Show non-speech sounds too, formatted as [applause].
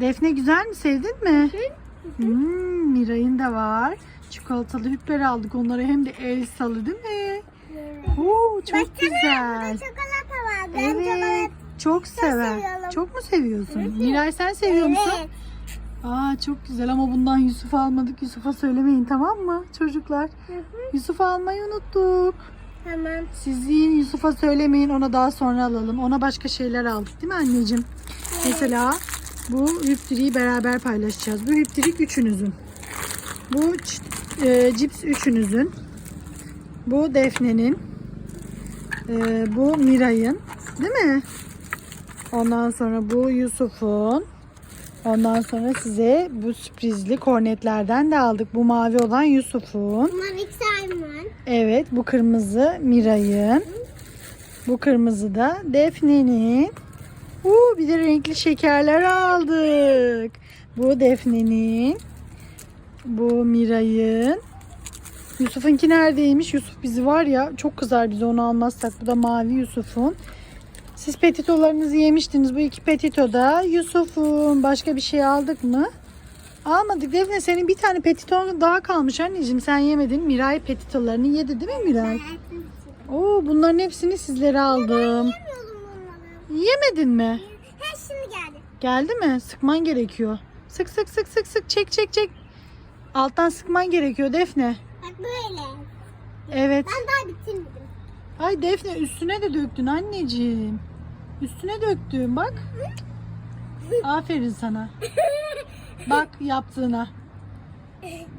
Defne güzel mi? Sevdin mi? Hmm, Miray'ın da var. Çikolatalı hüpler aldık onlara hem de el salı değil mi? Oo, çok güzel. Çikolata var. Ben Evet. Çok sever. seviyorum. Çok mu seviyorsun? Miray sen seviyor musun? Evet. Aa çok güzel ama bundan Yusuf almadık. Yusuf'a söylemeyin tamam mı çocuklar? Hı hı. Yusuf almayı unuttuk. Tamam. Siz yiyin Yusuf'a söylemeyin ona daha sonra alalım. Ona başka şeyler aldık değil mi anneciğim? Mesela bu hüptiriyi beraber paylaşacağız. Bu hüptirik üçünüzün. Bu e, cips üçünüzün. Bu Defne'nin. E, bu Miray'ın. Değil mi? Ondan sonra bu Yusuf'un. Ondan sonra size bu sürprizli kornetlerden de aldık. Bu mavi olan Yusuf'un. Bunlar iki tane var. Evet bu kırmızı Miray'ın. Bu kırmızı da Defne'nin. Uuu bir de renkli şekerler aldık. Bu Defne'nin. Bu Miray'ın. Yusuf'unki neredeymiş? Yusuf bizi var ya çok kızar bize onu almazsak. Bu da mavi Yusuf'un. Siz petitolarınızı yemiştiniz. Bu iki petito da Yusuf'un. Başka bir şey aldık mı? Almadık. Defne senin bir tane petito daha kalmış anneciğim. Sen yemedin. Miray petitolarını yedi değil mi Miray? Oo bunların hepsini sizlere aldım. Yemedin mi? Ha şimdi geldi. Geldi mi? Sıkman gerekiyor. Sık sık sık sık sık çek çek çek. Alttan sıkman gerekiyor Defne. Bak böyle. Evet. Ben daha bitirmedim. Ay Defne üstüne de döktün anneciğim. Üstüne döktün bak. Aferin sana. [laughs] Bak yaptığına. [laughs]